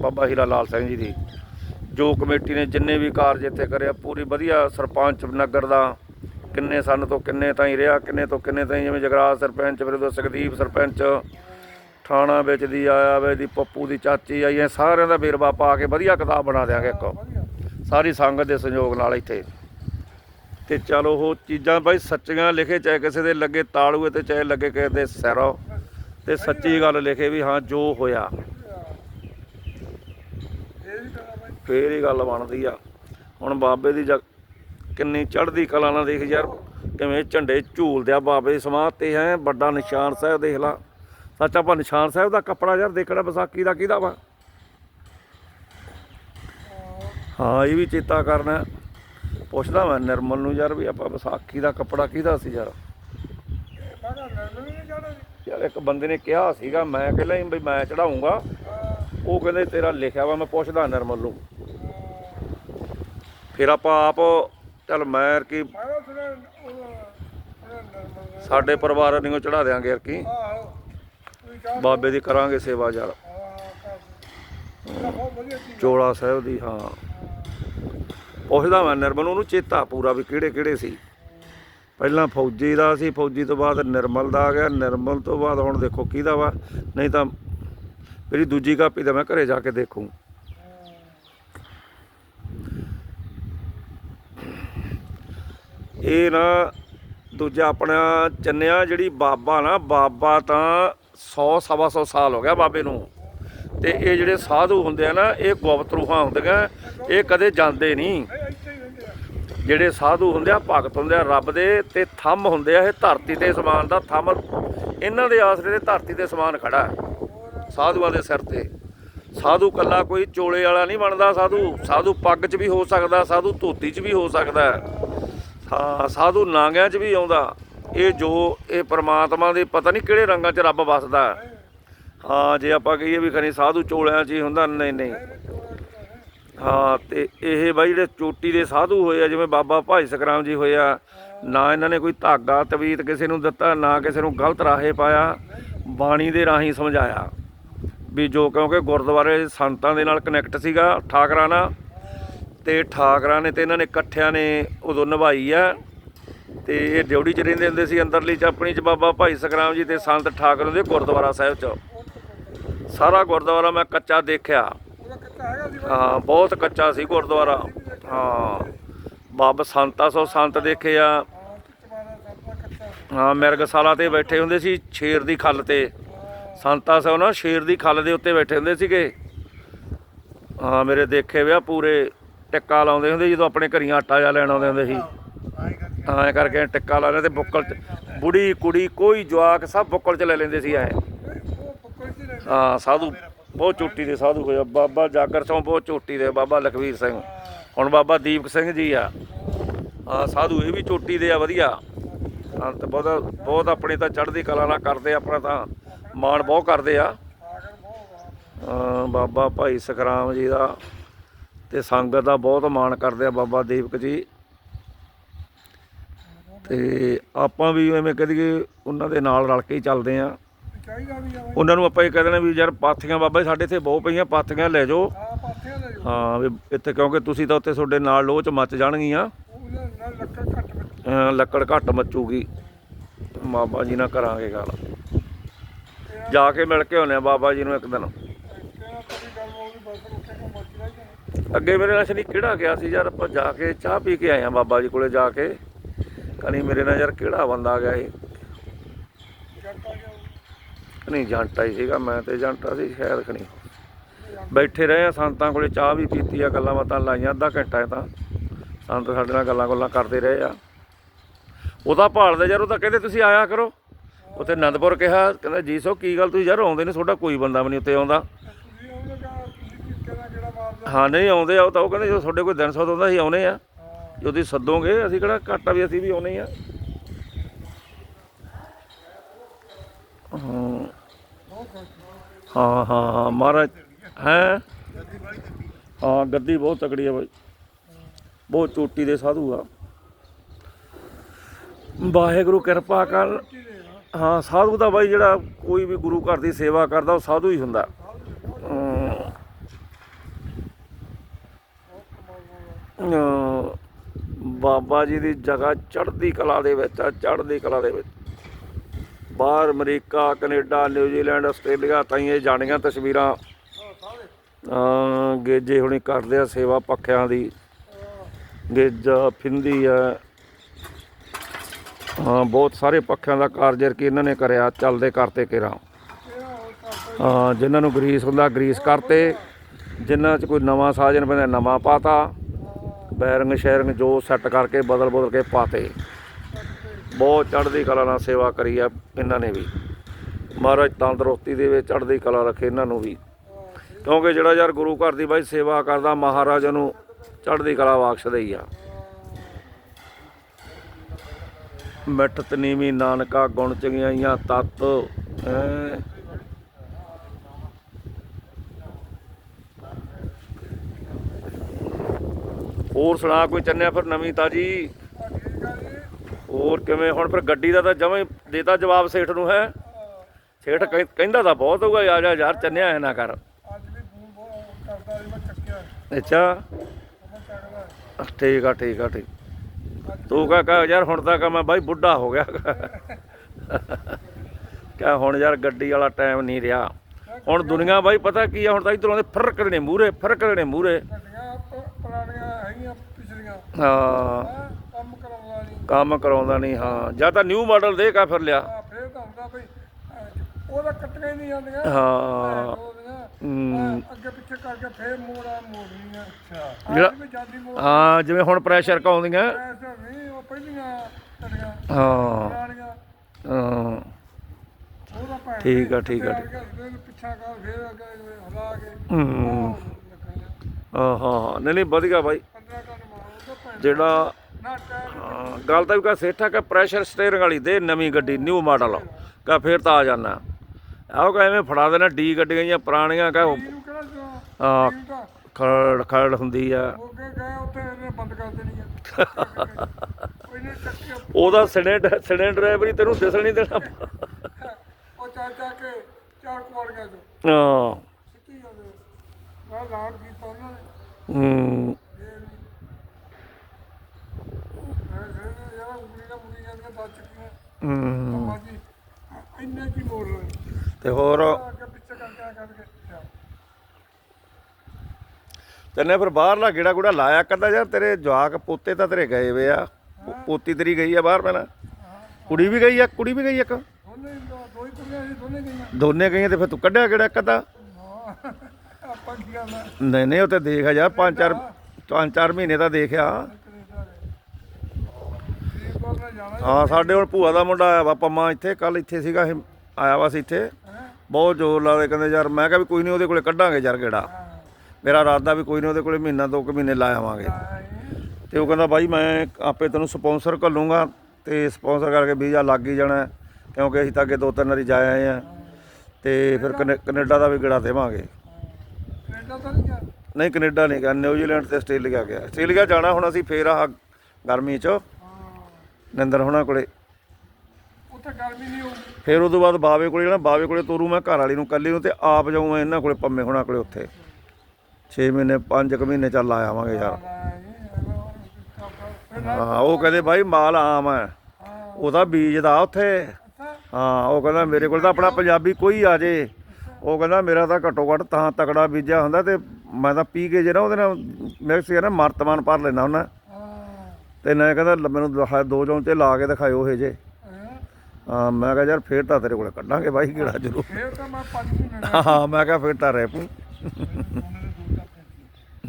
ਬਾਬਾ ਹੀਰਾ ਲਾਲ ਸਿੰਘ ਜੀ ਦੀ। ਜੋ ਕਮੇਟੀ ਨੇ ਜਿੰਨੇ ਵੀ ਕਾਰਜ ਇੱਥੇ ਕਰਿਆ, ਪੂਰੀ ਵਧੀਆ ਸਰਪੰਚ ਨਗਰ ਦਾ ਕਿੰਨੇ ਸਨ ਤੋਂ ਕਿੰਨੇ ਤਾਈਂ ਰਿਹਾ, ਕਿੰਨੇ ਤੋਂ ਕਿੰਨੇ ਤਾਈਂ, ਜਿਵੇਂ ਜਗਰਾਜ ਸਰਪੰਚ, ਫਿਰ ਉਦੋਂ ਸੁਖਦੀਪ ਸਰਪੰਚ, ਥਾਣਾ ਵਿੱਚ ਦੀ ਆਇਆ ਵੇ, ਦੀ ਪੱਪੂ ਦੀ ਚਾਚੀ ਆਈ ਐ, ਸਾਰਿਆਂ ਦਾ ਵੇਰਵਾ ਪਾ ਕੇ ਵਧੀਆ ਕਿਤਾਬ ਬਣਾ ਦਿਆਂਗੇ ਇੱਕ। ਸਾਰੀ ਸੰਗਤ ਦੇ ਸਹਿਯੋਗ ਨਾਲ ਇੱਥੇ। ਤੇ ਚਲੋ ਉਹ ਚੀਜ਼ਾਂ ਬਾਈ ਸੱਚੀਆਂ ਲਿਖੇ, ਚਾਹੇ ਕਿਸੇ ਦੇ ਲੱਗੇ ਤਾਲੂਏ ਤੇ ਚਾਹੇ ਲੱਗੇ ਕਿਸੇ ਦੇ ਸਿਰੋਂ। ਤੇ ਸੱਚੀ ਗੱਲ ਲਿਖੇ ਵੀ ਹਾਂ, ਜੋ ਹੋਇਆ। ਇਹ ਫੇਰ ਹੀ ਗੱਲ ਬਣਦੀ ਆ। ਹੁਣ ਬਾਬੇ ਦੀ ਜਗ ਕਿੰਨੀ ਚੜ੍ਹਦੀ ਕਲਾ ਨਾਲ ਦੇਖ ਯਾਰ, ਕਿਵੇਂ ਝੰਡੇ ਝੂਲਦੇ ਆ ਬਾਬੇ ਦੀ ਤੇ ਹੈ, ਵੱਡਾ ਨਿਸ਼ਾਨ ਸਾਹਿਬ ਦੇਖ ਲਾ। ਸੱਚ ਆਪਾਂ ਨਿਸ਼ਾਨ ਸਾਹਿਬ ਦਾ ਕੱਪੜਾ ਯਾਰ ਦੇਖਣਾ ਵਿਸਾਖੀ ਦਾ ਕਿਹਦਾ ਵਾ? ਹਾਂ, ਇਹ ਵੀ ਚੇਤਾ ਕਰਨਾ। ਪੁੱਛਦਾ ਮੈਂ ਨਿਰਮਲ ਨੂੰ ਯਾਰ ਵੀ ਆਪਾਂ ਵਿਸਾਖੀ ਦਾ ਕੱਪੜਾ ਕਿਹਦਾ ਸੀ ਯਾਰ? ਯਾਰ ਇੱਕ ਬੰਦੇ ਨੇ ਕਿਹਾ ਸੀਗਾ, ਮੈਂ ਕਹਿੰਦਾ ਵੀ ਮੈਂ ਚੜਾਉਂਗਾ ਉਹ ਕਹਿੰਦੇ ਤੇਰਾ ਲਿਖਿਆ ਵਾ, ਮੈਂ ਪੁੱਛਦਾ ਨਿਰਮਲ ਨੂੰ। ਫਿਰ ਆਪਾਂ ਆਪ ਚੱਲ ਮੈਂ ਕੀ ਆਇਆ ਸਾਡੇ ਪਰਿਵਾਰ ਨੂੰ ਚੜਾ ਦਿਆਂਗੇ ਯਾਰ ਕੀ? ਬਾਬੇ ਦੀ ਕਰਾਂਗੇ ਸੇਵਾ ਯਾਰ। ਚੋਲਾ ਸਾਹਿਬ ਦੀ, ਹਾਂ। ਪੁੱਛਦਾ ਮੈਂ ਨਿਰਮਲ ਉਹਨੂੰ ਚੇਤਾ ਪੂਰਾ ਵੀ ਕਿਹੜੇ ਕਿਹੜੇ ਸੀ। ਪਹਿਲਾਂ ਫੌਜੀ ਦਾ ਸੀ, ਫੌਜੀ ਤੋਂ ਬਾਅਦ ਨਿਰਮਲ ਦਾ ਆ ਗਿਆ। ਨਿਰਮਲ ਤੋਂ ਬਾਅਦ ਹੁਣ ਦੇਖੋ ਕਿਹਦਾ ਵਾ। ਨਹੀਂ ਤਾਂ ਮੇਰੀ ਦੂਜੀ ਕਾਪੀ ਤਾਂ ਮੈਂ ਘਰੇ ਜਾ ਕੇ ਦੇਖੂੰ। ਇਹ ਨਾ ਦੂਜਾ ਆਪਣਾ ਚੰਨਿਆ ਜਿਹੜੀ ਬਾਬਾ ਨਾ, ਬਾਬਾ ਤਾਂ 100 ਸਵਾ ਸੌ ਸਾਲ ਹੋ ਗਿਆ ਬਾਬੇ ਨੂੰ। ਤੇ ਇਹ ਜਿਹੜੇ ਸਾਧੂ ਹੁੰਦੇ ਆ ਨਾ, ਇਹ ਗੁਪਤ ਰੂਹਾਂ ਹੁੰਦੀਆਂ, ਇਹ ਕਦੇ ਜਾਂਦੇ ਨਹੀਂ ਜਿਹੜੇ ਸਾਧੂ ਹੁੰਦੇ ਆ, ਭਗਤ ਹੁੰਦੇ ਆ, ਰੱਬ ਦੇ ਤੇ ਥੰਮ ਹੁੰਦੇ ਆ, ਇਹ ਧਰਤੀ ਤੇ ਸਮਾਨ ਦਾ ਥੰਮ। ਇਹਨਾਂ ਦੇ ਆਸਰੇ ਤੇ ਧਰਤੀ ਤੇ ਸਮਾਨ ਖੜਾ ਹੈ, ਸਾਧੂਆਂ ਦੇ ਸਿਰ ਤੇ। ਸਾਧੂ ਕੱਲਾ ਕੋਈ ਚੋਲੇ ਵਾਲਾ ਨਹੀਂ ਬਣਦਾ ਸਾਧੂ। ਸਾਧੂ ਪੱਗ 'ਚ ਵੀ ਹੋ ਸਕਦਾ, ਸਾਧੂ ਧੋਤੀ 'ਚ ਵੀ ਹੋ ਸਕਦਾ। ਹਾਂ, ਸਾਧੂ ਨਾਂਗਿਆਂ 'ਚ ਵੀ ਆਉਂਦਾ। ਇਹ ਜੋ ਇਹ ਪ੍ਰਮਾਤਮਾ ਦੇ ਪਤਾ ਨਹੀਂ ਕਿਹੜੇ ਰੰਗਾਂ 'ਚ ਰੱਬ ਵਸਦਾ। ਹਾਂ, ਜੇ ਆਪਾਂ ਕਹੀਏ ਵੀ ਖਣੀ ਸਾਧੂ ਚੋਲਿਆਂ 'ਚ ਹੀ ਹੁੰਦਾ, ਨਹੀਂ ਨਹੀਂ। ਹਾਂ, ਤੇ ਇਹ ਬਾਈ ਜਿਹੜੇ ਚੋਟੀ ਦੇ ਸਾਧੂ ਹੋਏ ਆ, ਜਿਵੇਂ ਬਾਬਾ ਭਾਈ ਸਕਰਾਮ ਜੀ ਹੋਇਆ ਨਾ ਇਹਨਾਂ ਨੇ ਕੋਈ ਧਾਗਾ, ਤਵੀਤ ਕਿਸੇ ਨੂੰ ਦਿੱਤਾ, ਨਾ ਕਿਸੇ ਨੂੰ ਗਲਤ ਰਾਹੇ ਪਾਇਆ, ਬਾਣੀ ਦੇ ਰਾਹੀਂ ਸਮਝਾਇਆ। ਵੀ ਜੋ ਕਿਉਂਕਿ ਗੁਰਦੁਆਰੇ ਸੰਤਾਂ ਦੇ ਨਾਲ ਕਨੈਕਟ ਸੀਗਾ ਠਾਕਰਾ ਨਾਲ ਤੇ ਠਾਕਰਾਂ ਨੇ ਤੇ ਇਹਨਾਂ ਨੇ ਇਕੱਠਿਆਂ ਨੇ ਉਦੋਂ ਨਿਭਾਈ ਆ। ਤੇ ਇਹ ਡਿਊਟੀ 'ਚ ਰਹਿੰਦੇ ਹੁੰਦੇ ਸੀ, ਅੰਦਰਲੀ ਚ ਆਪਣੀ ਚ ਬਾਬਾ ਭਾਈ ਸਕਰਾਮ ਜੀ ਤੇ ਸੰਤ ਠਾਕਰ ਦੇ ਗੁਰਦੁਆਰਾ ਸਾਹਿਬ 'ਚ। ਸਾਰਾ ਗੁਰਦੁਆਰਾ ਮੈਂ ਕੱਚਾ ਦੇਖਿਆ। ਹਾਂ, ਬਹੁਤ ਕੱਚਾ ਸੀ ਗੁਰਦੁਆਰਾ। ਹਾਂ, ਬਾਬ ਸੰਤਾ ਸੋ ਸੰਤ ਦੇਖੇ ਆ। ਹਾਂ ਹਾਂ ਮਿਰਗਸਾਲਾ ਤੇ ਬੈਠੇ ਹੁੰਦੇ ਸੀ, ਸ਼ੇਰ ਦੀ ਖੱਲ ਤੇ। ਸੰਤਾ ਸੋ ਨਾ, ਸ਼ੇਰ ਦੀ ਖੱਲ ਦੇ ਉੱਤੇ ਬੈਠੇ ਹੁੰਦੇ ਸੀਗੇ। ਹਾਂ, ਮੇਰੇ ਦੇਖੇ ਵਿਆ ਪੂਰੇ। ਟਿੱਕਾ ਲਾਉਂਦੇ ਹੁੰਦੇ ਜਦੋਂ ਆਪਣੇ ਘਰੀਆਂ ਆਟਾ ਜਾ ਲੈਣ ਆਉਂਦੇ ਹੁੰਦੇ ਸੀ। ਐਂ ਕਰਕੇ ਟਿੱਕਾ ਲਾਉਂਦੇ ਤੇ ਬੁੱਕਲ ਚ, ਬੁੜੀ, ਕੁੜੀ, ਕੋਈ ਜਵਾਕ ਸਭ ਬੁੱਕਲ ਚ ਲੈ ਲੈਂਦੇ ਸੀ ਐ ਹਾਂ, ਸਾਧੂ, ਬਹੁਤ ਚੋਟੀ ਦੇ ਸਾਧੂ ਹੋਇਆ ਬਾਬਾ ਜਾਗਰ ਸਿੰਘ ਬਹੁਤ ਚੋਟੀ ਦੇ, ਬਾਬਾ ਲਖਵੀਰ ਸਿੰਘ। ਹੁਣ ਬਾਬਾ ਦੀਪਕ ਸਿੰਘ ਜੀ ਆ। ਹਾਂ, ਸਾਧੂ ਇਹ ਵੀ ਚੋਟੀ ਦੇ ਆ, ਵਧੀਆ। ਅੰਤ ਬਹੁਤ ਬਹੁਤ ਆਪਣੀ ਤਾਂ ਚੜ੍ਹਦੀ ਕਲਾ ਨਾਲ ਕਰਦੇ, ਆਪਣਾ ਤਾਂ ਮਾਣ ਬਹੁਤ ਕਰਦੇ ਆ। ਬਾਬਾ ਭਾਈ ਸਖਰਾਮ ਜੀ ਦਾ। ਤੇ ਸੰਗਤ ਦਾ ਬਹੁਤ ਮਾਣ ਕਰਦੇ ਆ ਬਾਬਾ ਦੀਪਕ ਜੀ। ਤੇ ਆਪਾਂ ਵੀ ਐਵੇਂ ਕਹਦੀਏ ਉਹਨਾਂ ਦੇ ਨਾਲ ਰਲ ਕੇ ਹੀ ਚੱਲਦੇ ਆ। ਉਹਨਾਂ ਨੂੰ ਆਪਾਂ ਇਹ ਕਹਿ ਦੇਣਾ ਵੀ ਯਾਰ ਪਾਥੀਆਂ ਬਾਬਾ ਜੀ ਸਾਡੇ ਇੱਥੇ ਬਹੁਤ ਪਈਆਂ ਪਾਥੀਆਂ ਲੈ ਜਾਓ। ਹਾਂ ਵੀ ਇੱਥੇ ਕਿਉਂਕਿ ਤੁਸੀਂ ਤਾਂ ਉੱਥੇ ਤੁਹਾਡੇ ਨਾਲ ਲੋਹ ਚ ਮੱਚ ਜਾਣਗੀਆਂ। ਲੱਕੜ ਘੱਟ ਮੱਚੂਗੀ। ਬਾਬਾ ਜੀ ਨਾਲ ਕਰਾਂਗੇ ਗੱਲ। ਜਾ ਕੇ ਮਿਲ ਕੇ ਆਉਂਦੇ ਆ ਬਾਬਾ ਜੀ ਨੂੰ ਇੱਕ ਦਿਨ ਕਿਹੜਾ ਤੇਰੀ ਗੱਲ ਹੋਊਗੀ ਬਸ ਉੱਥੇ ਕੋ ਮਰਜ਼ੀ ਰਹਿ ਜਾਣਾ ਅੱਗੇ ਮੇਰੇ ਨਾਲ ਸ਼ਨੀ ਕਿਹੜਾ ਗਿਆ ਸੀ ਯਾਰ? ਆਪਾਂ ਜਾ ਕੇ ਚਾਹ ਪੀ ਕੇ ਆਏ ਆ ਬਾਬਾ ਜੀ ਕੋਲੇ ਜਾ ਕੇ। ਕਨੀ ਮੇਰੇ ਨਾਲ ਯਾਰ ਕਿਹੜਾ ਬੰਦਾ ਆ ਗਿਆ ਇਹ? ਨਹੀਂ, ਜੰਟਾ ਹੀ ਸੀਗਾ, ਮੈਂ ਤੇ ਜੰਟਾ ਸੀ, ਸ਼ਾਇਦ ਖਣੀ ਬੈਠੇ ਰਹੇ ਆ, ਸੰਤਾਂ ਕੋਲੇ ਚਾਹ ਵੀ ਪੀਤੀ ਆ, ਗੱਲਾਂ ਬਾਤਾਂ ਲਾਈਆਂ, ਅੱਧਾ ਘੰਟਾ ਤਾਂ। ਸੰਤ ਸਾਡੇ ਨਾਲ ਗੱਲਾਂ ਗੱਲਾਂ ਕਰਦੇ ਰਹੇ ਆ। ਉਹਦਾ ਭਾਲਦੇ ਯਾਰ, ਉਹ ਤਾਂ ਕਹਿੰਦੇ ਤੁਸੀਂ ਆਇਆ ਕਰੋ। ਉੱਥੇ ਆਨੰਦਪੁਰ ਕਿਹਾ, ਕਹਿੰਦਾ, ਜੀ ਸੋ, ਕੀ ਗੱਲ? ਤੁਸੀਂ ਯਾਰ ਆਉਂਦੇ ਨੇ, ਤੁਹਾਡਾ ਕੋਈ ਬੰਦਾ ਵੀ ਨਹੀਂ ਉੱਤੇ ਆਉਂਦਾ ਤੁਸੀਂ ਉਹਦੇ ਕਾ ਤੁਸੀਂ ਕਿੱਥੇ ਦਾ ਕਿਹੜਾ ਮਾਰਦਾ ਹਾਂ ਨਹੀਂ ਆਉਂਦੇ ਆ ਉਹ ਤਾਂ ਉਹ ਕਹਿੰਦੇ ਜਦੋਂ ਤੁਹਾਡੇ ਕੋਈ ਦਿਨ ਸੌਦ ਆਉਂਦਾ ਅਸੀਂ ਆਉਨੇ ਆ। ਜੋ ਤੁਸੀਂ ਸੱਦੋਗੇ ਅਸੀਂ ਕਿਹੜਾ ਘਾਟਾ ਵੀ ਅਸੀਂ ਵੀ ਆਉਨੇ ਆ। ਹਾਂ। ਹਾਂ ਹਾਂ ਮਹਾਰਾਜ ਹੈ? ਹਾਂ ਗੱਦੀ ਬਹੁਤ ਤਕੜੀ ਆ ਬਾਈ। ਬਹੁਤ ਚੋਟੀ ਦੇ ਸਾਧੂ ਆ। ਵਾਹਿਗੁਰੂ ਕਿਰਪਾ ਕਰ। ਹਾਂ ਸਾਧੂ ਦਾ ਬਾਈ ਜਿਹੜਾ ਕੋਈ ਵੀ ਗੁਰੂ ਘਰ ਦੀ ਸੇਵਾ ਕਰਦਾ ਉਹ ਸਾਧੂ ਹੀ ਹੁੰਦਾ। ਬਾਬਾ ਜੀ ਦੀ ਜਗ੍ਹਾ ਚੜ੍ਹਦੀ ਕਲਾ ਦੇ ਵਿੱਚ ਆ, ਚੜ੍ਹਦੀ ਕਲਾ ਦੇ ਵਿੱਚ। ਬਾਹਰ ਅਮਰੀਕਾ, ਕੈਨੇਡਾ, ਨਿਊਜ਼ੀਲੈਂਡ, ਆਸਟ੍ਰੇਲੀਆ ਤਾਈਂ ਇਹ ਜਾਣੀਆਂ ਤਸਵੀਰਾਂ। ਅਮ ਗੇਜੇ ਹੁਣੀ ਕਰਦੇ ਆ ਸੇਵਾ ਪੱਖਿਆਂ ਦੀ। ਗੇਜਾ ਫਿੰਦੀ ਆ। ਹਾਂ, ਬਹੁਤ ਸਾਰੇ ਪੱਖਿਆਂ ਦਾ ਕਾਰਜਰ ਕੀ ਇਹਨਾਂ ਨੇ ਕਰਿਆ, ਚੱਲਦੇ ਕਰਤੇ ਕਿਰਾਂ। ਕਿਹੜਾ ਹਾਂ, ਜਿਨ੍ਹਾਂ ਨੂੰ ਗਰੀਸ ਹੁੰਦਾ, ਗਰੀਸ ਕਰਤੇ। ਜਿਨ੍ਹਾਂ 'ਚ ਕੋਈ ਨਵਾਂ ਸਾਜਨ ਪੈਂਦਾ ਨਵਾਂ ਪਾਤਾ। ਬੈਰਿੰਗ ਸ਼ੈਰਿੰਗ ਜੋ ਸੈੱਟ ਕਰਕੇ ਬਦਲ ਬਦਲ ਕੇ ਪਾਤੇ। ਬਹੁਤ ਚੜ੍ਹਦੀ ਕਲਾ ਨਾਲ ਸੇਵਾ ਕਰੀ ਆ ਇਹਨਾਂ ਨੇ ਵੀ। ਮਹਾਰਾਜ ਤੰਦਰੁਸਤੀ ਦੇ ਵਿੱਚ ਚੜ੍ਹਦੀ ਕਲਾ ਰੱਖੇ ਇਹਨਾਂ ਨੂੰ ਵੀ। ਕਿਉਂਕਿ ਜਿਹੜਾ ਯਾਰ ਗੁਰੂ ਘਰ ਦੀ ਬਾਈ ਸੇਵਾ ਕਰਦਾ, ਮਹਾਰਾਜ ਨੂੰ ਚੜ੍ਹਦੀ ਕਲਾ ਬਖਸ਼ਦਾ ਹੀ ਆ। ਮਿੱਠਤ ਨੀਵੀਂ ਨਾਨਕਾ ਗੁਣ ਚੰਗਿਆਈਆਂ ਤਤ, ਹੈਂ। ਹੋਰ ਸੁਣਾ ਕੋਈ ਚੰਨਿਆ ਫਿਰ ਨਵੀਂ ਤਾਜੀ? ਹੋਰ ਕਿਵੇਂ? ਹੁਣ ਫਿਰ ਗੱਡੀ ਦਾ ਤਾਂ ਜਮਾਂ ਹੀ ਦੇਤਾ ਜਵਾਬ ਸੇਠ ਨੂੰ ਹੈ? ਸੇਠ ਕਹਿ- ਕਹਿੰਦਾ ਤਾਂ ਬਹੁਤ ਹੋਊਗਾ ਜਾ ਯਾਰ ਚੰਨਿਆ ਐ ਨਾ ਕਰ। ਅੱਛਾ। ਠੀਕ ਆ ਠੀਕ ਆ ਠੀਕ। ਤੂੰ ਕਹ ਕਹ ਯਾਰ ਹੁਣ ਤੱਕ ਮੈਂ ਬਾਈ ਬੁੱਢਾ ਹੋ ਗਿਆ। ਕਹ ਹੁਣ ਯਾਰ ਗੱਡੀ ਵਾਲਾ ਟਾਈਮ ਨਹੀਂ ਰਿਹਾ। ਹੁਣ ਦੁਨੀਆ ਬਾਈ ਪਤਾ ਕੀ ਆ ਹੁਣ ਤਾਂ ਇਧਰੋਂ ਦੇ ਫ਼ਰਕ ਨੇ ਮੂਰੇ ਫ਼ਰਕ ਨੇ ਮੂਰੇ ਗੱਡੀਆਂ ਪ- ਪੁਰਾਣੀਆਂ ਹੈਗੀਆਂ ਪਿਛਲੀਆਂ ਹਾਂ। ਹੈਂ, ਕੰਮ ਕਰਾਉਣਾ ਨਹੀਂ ਕੰਮ ਕਰਾਉਂਦਾ ਨਹੀਂ ਹਾਂ। ਜਾਂ ਤਾਂ ਨਿਊ ਮਾਡਲ ਦੇ ਕਾ ਫਿਰ ਲਿਆ। ਆ ਫੇਰ ਤਾਂ ਹੁੰਦਾ ਬਈ ਅਹ, ਉਹਦਾ ਕੱਟੀਆਂ ਹੀ ਨਹੀਂ ਜਾਂਦੀਆਂ। ਹਾਂ। ਉਹਦੀਆਂ ਹਮ, ਅੱਗੇ ਪਿੱਛੇ ਕਰਕੇ ਫੇਰ ਮੋੜਾ ਮੋੜਨੀਆਂ। ਅੱਛਾ। ਜਿਹੜਾ- ਵੀ ਜਾਂਦੀ ਮੋੜ ਹਾਂ ਜਿਵੇਂ ਹੁਣ ਪ੍ਰੈਸ਼ਰ ਕਾਉਂਦੀਆਂ। ਐਸਾ ਨਹੀਂ ਉਹ ਪਹਿਲੀਆਂ ਗੱਡੀਆਂ ਹਾਂ। ਪੁਰਾਣੀਆਂ। ਹਾਂ। ਉਹਦਾ ਭੈਣ ਠੀਕ ਆ, ਠੀਕ ਆ, ਅੱਗੇ ਪਿੱਛਾ ਕਰ ਫੇਰ ਅੱਗੇ ਹਲਾ ਕੇ। ਹੂੰ। ਲੱਗਣਾ। ਹਾਂ ਹਾਂ। ਨਹੀਂ ਨਹੀਂ ਵਧੀਆ ਬਾਈ। 15 ਟਨ ਮਾਰ ਉਹਦਾ ਭੈਣ ਜਿਹੜਾ ਗੱਲ ਤਾਂ ਵੀ ਕਾ ਸੇਠਾ ਕਾ ਪ੍ਰੈਸ਼ਰ ਸਟੀਅਰਿੰਗ ਵਾਲੀ ਦੇ ਨਵੀਂ ਗੱਡੀ ਨਿਊ ਮਾਡਲ ਕਾ ਫੇਰ ਤਾਂ ਆ ਜਾਣਾ ਆਓ ਕਾ ਐਵੇਂ ਫੜਾ ਦੇਣਾ ਡੀ ਗੱਡੀਆਂ ਜਾਂ ਪੁਰਾਣੀਆਂ ਕਾ ਖੜ ਖੜ ਹੁੰਦੀ ਆ। *laughs* ਉਹਦਾ ਸਿਲੰਡਰ ਸਿਲੰਡਰ ਡਰਾਈਵਰੀ ਤੈਨੂੰ ਦਿਸਣ ਨਹੀਂ ਦੇਣਾ। ਉਹ ਚਾ ਚਾ ਕੇ ਚਾਰ ਕੁਆੜ ਗਿਆ ਹਾਂ। ਸਿੱਟੀ ਜਾਂਦੇ ਮੈਂ ਲਾਡ ਕੀਤਾ ਉਹਨਾਂ ਨੇ। ਹੂੰ ਇਹ ਨਹੀਂ ਮੈਂ ਕਹਿੰਦਾ ਯਾਰ ਉਂਗਲੀ ਨਾਲ ਮੁੜੀ ਜਾਂਦੀਆਂ ਦੱਸ ਚੁੱਕੀਆਂ ਹੂੰ। ਮਾਜੀ ਇੰਨੇ ਕੀ ਮੋੜ ਲਏ ਤੇ ਹੋਰ? ਅੱਗੇ ਪਿੱਛੇ ਕਰਕੇ ਕਰਕੇ। ਤੈਨੇ ਫਿਰ ਬਾਹਰਲਾ ਗੇੜਾ ਗੁੜਾ ਲਾਇਆ ਕਦਾ ਯਾਰ ਤੇਰੇ ਜਵਾਕ ਪੋਤੇ ਤਾਂ ਤੇਰੇ ਗਏ ਵੇ ਆ। ਪੋਤੀ ਤੇਰੀ ਗਈ ਆ ਬਾਹਰ ਪਹਿਲਾਂ। ਕੁੜੀ ਵੀ ਗਈ ਆ ਕੁੜੀ ਵੀ ਗਈ ਇੱਕ? ਦੋਨੇ ਹੀ ਦੋ ਦੋ ਹੀ ਕੁੜੀਆਂ ਸੀ ਦੋਨੇ ਗਈਆਂ। ਦੋਨੇ ਗਈਆਂ ਤੇ ਫਿਰ ਤੂੰ ਕੱਢਿਆ ਕਿਹੜਾ ਕਦਾ ਹਾਂ ਆਪਾਂ ਕੀ ਕਰਨਾ? ਨਹੀਂ ਨਹੀਂ ਉਹ ਤੇ ਦੇਖ ਆ ਯਾਰ ਪੰਜ ਚਾਰ ਪੰਜ ਚਾਰ ਮਹੀਨੇ ਤਾਂ ਦੇਖਿਆ ਕੈਨੇਡਾ ਦੇ ਇਹ ਕੋਲ ਨਾ ਜਾਣਾ ਹਾਂ ਸਾਡੇ ਹੁਣ ਭੂਆ ਦਾ ਮੁੰਡਾ ਆਇਆ ਵਾ ਪੰਮਾ ਇੱਥੇ ਕੱਲ ਇੱਥੇ ਸੀਗਾ ਇਹ ਆਇਆ ਵਾ ਸੀ ਇੱਥੇ। ਬਹੁਤ ਜ਼ੋਰ ਲਾਦੇ ਕਹਿੰਦੇ ਯਾਰ ਮੈਂ ਕਿਹਾ ਵੀ ਕੋਈ ਨਹੀਂ ਉਹਦੇ ਕੋਲੇ ਕੱਢਾਂਗੇ ਯਾਰ ਗੇੜਾ। ਮੇਰਾ ਇਰਾਦਾ ਵੀ ਕੋਈ ਨਹੀਂ ਉਹਦੇ ਕੋਲੇ ਮਹੀਨਾ ਦੋ ਕੁ ਮਹੀਨੇ ਲਾ ਆਵਾਂਗੇ। ਤੇ ਉਹ ਕਹਿੰਦਾ ਬਾਈ ਮੈਂ ਆਪੇ ਤੈਨੂੰ ਸਪਾਂਸਰ ਘੱਲੂੰਗਾ ਤੇ ਸਪਾਂਸਰ ਕਰਕੇ ਵੀਜ਼ਾ ਲੱਗ ਹੀ ਜਾਣਾ ਕਿਉਂਕਿ ਅਸੀਂ ਤਾਂ ਅੱਗੇ ਦੋ ਤਿੰਨ ਵਾਰੀ ਜਾ ਆਏ ਆ ਤੇ ਫਿਰ ਕਨੇ- ਕੈਨੇਡਾ ਦਾ ਵੀ ਗੇੜਾ ਦੇਵਾਂਗੇ। ਕੈਨੇਡਾ ਤਾਂ ਨਹੀਂ ਗਿਆ? ਨਹੀਂ ਕੈਨੇਡਾ ਨਹੀਂ ਗਿਆ ਨਿਊਜ਼ੀਲੈਂਡ ਤੇ ਆਸਟ੍ਰੇਲੀਆ ਗਿਆ। ਆਸਟ੍ਰੇਲੀਆ ਜਾਣਾ ਹੁਣ ਅਸੀਂ ਫੇਰ ਆਹ ਗਰਮੀ 'ਚ। ਨਿੰਦਰ ਹੋਣਾ ਕੋਲੇ। ਉੱਥੇ ਗਰਮੀ ਨਹੀਂ ਹੋਊਗੀ ਫਿਰ ਉਦੋਂ ਬਾਅਦ ਬਾਵੇ ਕੋਲੇ ਜਾਣਾ ਬਾਵੇ ਕੋਲੇ ਤੋਰੂ ਮੈਂ ਘਰ ਵਾਲੀ ਨੂੰ ਕੱਲੀ ਨੂੰ ਤੇ ਆਪ ਜਾਊਂ ਮੈਂ ਇਹਨਾਂ ਕੋਲੇ ਪੰਮੇ ਹੋਣਾ ਕੋਲੇ ਉੱਥੇ। 6 ਮਹੀਨੇ 5 ਕੁ ਮਹੀਨੇ ਚੱਲ ਆ ਆਵਾਂਗੇ ਯਾਰ। ਹਾਂ ਉਹ ਕਹਿੰਦੇ ਬਾਈ ਮਾਲ ਆਮ ਹੈ। ਉਹਦਾ ਬੀਜ ਦਾ ਉੱਥੇ। ਹਾਂ ਉਹ ਕਹਿੰਦਾ ਮੇਰੇ ਕੋਲ ਤਾਂ ਆਪਣਾ ਪੰਜਾਬੀ ਕੋਈ ਆ ਜੇ। ਉਹ ਕਹਿੰਦਾ ਮੇਰਾ ਤਾਂ ਘੱਟੋ ਘੱਟ ਤਾਂ ਤਕੜਾ ਬੀਜਿਆ ਹੁੰਦਾ ਤੇ ਮੈਂ ਤਾਂ ਪੀ ਕੇ ਜਿਹੜਾ ਉਹਦੇ ਨਾਲ ਮਿਕਸ ਨਾ ਮਰਤਮਾਨ ਭਰ ਲੈਣਾ ਹੁੰਦਾ। ਤੇ ਨਾ ਕਹਿੰਦਾ ਲ- ਮੈਨੂੰ ਦਿਖਾ- ਦੋ ਚੌਂਚੇ ਲਾ ਕੇ ਦਿਖਾਇਓ ਇਹ ਜੇ। ਹਾਂ ਮੈਂ ਕਿਹਾ ਯਾਰ ਫੇਰ ਤਾਂ ਤੇਰੇ ਕੋਲੇ ਕੱਢਾਂਗੇ ਬਾਈ ਕਿਹੜਾ ਜ਼ਰੂਰ। ਫੇਰ ਤਾਂ ਮੈਂ 5 ਮਹੀਨੇ ਹਾਂ ਮੈਂ ਕਿਹਾ ਫੇਰ ਤਾਂ ਰਹਿ ਪੂੰ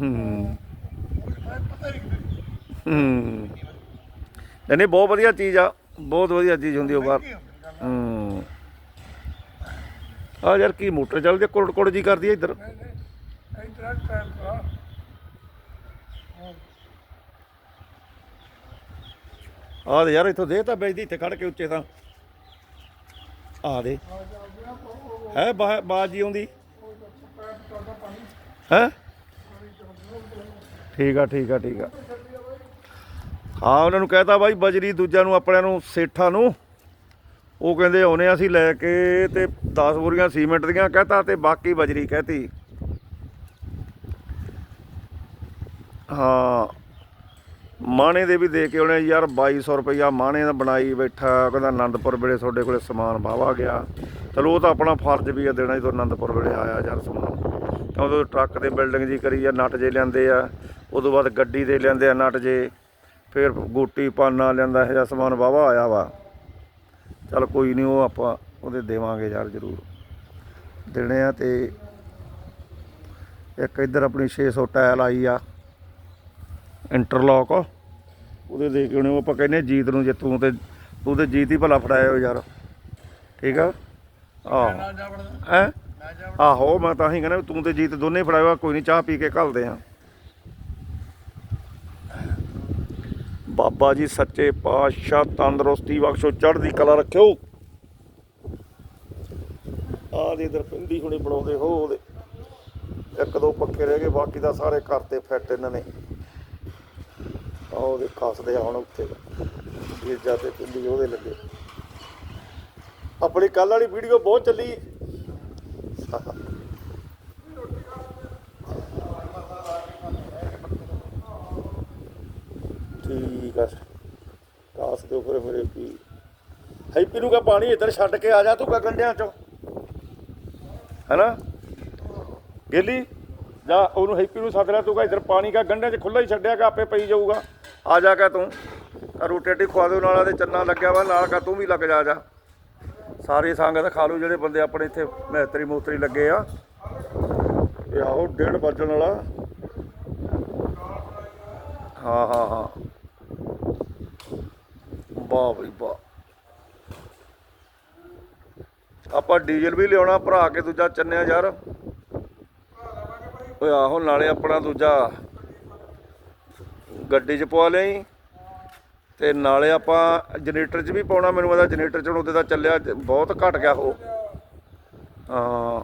ਹੂੰ। ਪਤਾ ਹੀ ਨਹੀਂ ਹੂੰ ਨਹੀਂ ਨਹੀਂ ਬਹੁਤ ਵਧੀਆ ਚੀਜ਼ ਆ। ਬਹੁਤ ਵਧੀਆ ਚੀਜ਼ ਹੁੰਦੀ ਉਹ ਬਾਹਰ। ਹੂੰ। ਆ ਯਾਰ ਕੀ ਮੋਟਰ ਚੱਲਦੀ ਕੁੜ ਕੁੜ ਜੀ ਕਰਦੀ ਆ ਇੱਧਰ? ਨਹੀਂ ਨਹੀਂ ਦਾ ਆ ਦੇ ਯਾਰ, ਇੱਥੋਂ ਦੇ ਤਾਂ ਵੇਚਦੀ ਇੱਥੇ ਖੜ ਕੇ ਉੱਚੇ ਤਾਂ। ਆ ਦੇ। ਹੈ ਬਾਜ ਆਉਂਦੀ? ਹੈ? ਠੀਕ ਆ ਠੀਕ ਆ ਠੀਕ ਆ। ਹਾਂ, ਉਹਨਾਂ ਨੂੰ ਕਹਿਤਾ ਬਾਈ, ਬਜਰੀ ਦੂਜਿਆਂ ਨੂੰ, ਆਪਣਿਆਂ ਨੂੰ, ਸੇਠਾਂ ਨੂੰ। ਉਹ ਕਹਿੰਦੇ, ਆਉਨੇ ਆ ਅਸੀਂ ਲੈ ਕੇ ਤੇ 10 ਬੋਰੀਆਂ ਸੀਮੈਂਟ ਦੀਆਂ ਕਹਤਾ ਤੇ ਬਾਕੀ ਬਜਰੀ ਕਹਤੀ। ਹਾਂ। ਮਾਣੇ ਦੇ ਵੀ ਦੇ ਕੇ ਉਹਨੇ ਯਾਰ 2200 ਰੁਪਈਆ ਮਾਣੇ ਦਾ ਬਣਾਈ ਬੈਠਾ, ਕਹਿੰਦਾ ਆਨੰਦਪੁਰ ਵੇਲੇ ਤੁਹਾਡੇ ਕੋਲੇ ਸਮਾਨ ਵਾਵਾ ਗਿਆ। ਚਲੋ ਉਹ ਤਾਂ ਆਪਣਾ ਫਰਜ਼ ਵੀ ਆ ਦੇਣਾ, ਜਦੋਂ ਆਨੰਦਪੁਰ ਵੇਲੇ ਆਇਆ ਯਾਰ ਸਮਾਨ। ਉਦੋਂ ਟਰੱਕ ਦੇ ਬਿਲਡਿੰਗ ਜੀ ਕਰੀ ਆ, ਨਟ ਜੇ ਲਿਆਂਦੇ ਆ, ਉਦੋਂ ਬਾਅਦ ਗੱਡੀ ਦੇ ਲਿਆਂਦੇ ਆ ਨਟ ਜੇ, ਫਿਰ ਗੋਟੀ ਪਾਨਾ ਲਿਆਂਦਾ, ਇਹ ਜਿਹਾ ਸਮਾਨ ਵਾਵਾ ਆਇਆ ਵਾ। ਚਲ ਕੋਈ ਨਹੀਂ, ਉਹ ਆਪਾਂ ਉਹਦੇ ਦੇਵਾਂਗੇ ਯਾਰ ਜ਼ਰੂਰ। ਦੇਣੇ ਆ ਤੇ ਇੱਕ ਇੱਧਰ ਆਪਣੀ 600 ਟਾਇਲ ਆਈ ਆ। ਇੰਟਰਲੌਕ। ਉਹਦੇ ਦੇ ਕੇ ਉਹਨੇ ਆਪਾਂ ਕਹਿੰਦੇ ਜੀਤ ਨੂੰ ਜੇ ਤੂੰ ਤੇ ਤੂੰ ਤੇ ਜੀਤ ਹੀ ਭਲਾ ਫੜਾਇਆ ਯਾਰ। ਠੀਕ ਆ? ਆਹ। ਹੈ? ਆਹੋ, ਮੈਂ ਤਾਂ ਹੀ ਕਹਿੰਦਾ ਤੂੰ ਤੇ ਜੀਤ ਦੋਨੇ ਫੜਾਇਆ ਕੋਈ ਨਹੀਂ ਚਾਹ ਪੀ ਕੇ ਘੱਲਦੇ ਆ। ਬਾਬਾ ਜੀ ਸੱਚੇ ਪਾਤਸ਼ਾਹ ਤੰਦਰੁਸਤੀ ਬਖਸ਼ੋ, ਚੜ੍ਹਦੀ ਕਲਾ ਰੱਖਿਓ। ਆ ਦੇ ਇਧਰ ਪਿੰਡੀ ਹੁਣੇ ਬਣਾਉਂਦੇ ਹੋ ਉਹਦੇ। ਇੱਕ ਦੋ ਪੱਕੇ ਰਹਿ ਗਏ, ਬਾਕੀ ਦਾ ਸਾਰੇ ਘਰ ਤੇ ਫਿੱਟ ਇਹਨਾਂ ਨੇ। ਆਹ ਉਹਦੇ ਕੱਸਦੇ ਆ ਹੁਣ ਉੱਤੇ ਗੀਜਾ ਤੇ ਪਿੰਡੀ ਉਹਦੇ ਲੱਗੇ। ਆਪਣੀ ਕੱਲ ਵਾਲੀ ਵੀਡੀਓ ਬਹੁਤ ਚੱਲੀ। ਠੀਕ ਆ। ਦਿਓ ਫਿਰ ਫਿਰ ਕੀ ਹੈਪੀ ਨੂੰ ਕਾ ਪਾਣੀ ਇੱਧਰ ਛੱਡ ਕੇ ਆ ਜਾ, ਤੂੰ ਕਾ ਗੰਡਿਆਂ ਚੋਂ। ਹੈਨਾ? ਗੇਲੀ, ਜਾ, ਉਹਨੂੰ ਹੈਪੀ ਨੂੰ ਸੱਦ ਲੈ, ਤੂੰ ਕਹ ਇੱਧਰ ਪਾਣੀ ਕਾ ਗੰਡਿਆਂ 'ਚ ਖੁੱਲਾ ਹੀ ਛੱਡਿਆ ਕਾ ਆਪੇ ਪਈ ਜਾਊਗਾ। ਆ ਜਾ ਕੇ ਤੂੰ। ਰੋਟੀ ਰੋਟੀ ਖਵਾ ਦਿਓ, ਨਾਲ ਦੇ ਚੰਨਾ ਲੱਗਿਆ ਵਾ, ਨਾਲ ਕਾ ਤੂੰ ਵੀ ਲੱਗ ਜਾ ਜਾ। ਸਾਰੀ ਸੰਗਤ ਖਾ ਲੂ, ਜਿਹੜੇ ਬੰਦੇ ਆਪਣੇ ਇੱਥੇ ਮਹਿਤਰੀ ਮੂਤਰੀ ਲੱਗੇ ਆ। ਇਹ ਆਹੋ ਡੇਢ ਵੱਜਣ ਵਾਲਾ। ਹਾਂ ਹਾਂ ਹਾਂ। ਵਾਹ ਬਈ, ਵਾਹ। ਆਪਾਂ ਡੀਜ਼ਲ ਵੀ ਲਿਆਉਣਾ, ਭਰਾ ਕੇ ਦੂਜਾ ਚੰਨਿਆ ਯਾਰ। ਓਏ ਆਹੋ, ਨਾਲੇ ਆਪਣਾ ਦੂਜਾ ਗੱਡੀ 'ਚ ਪਵਾ ਲਿਆ ਜੀ ਤੇ ਨਾਲੇ ਆਪਾਂ ਜਨਰੇਟਰ 'ਚ ਵੀ ਪਾਉਣਾ, ਮੈਨੂੰ ਪਤਾ ਜਨਰੇਟਰ 'ਚ ਹੁਣ ਉਹਦੇ ਦਾ ਚੱਲਿਆ, ਬਹੁਤ ਘਟ ਗਿਆ ਉਹ। ਹਾਂ।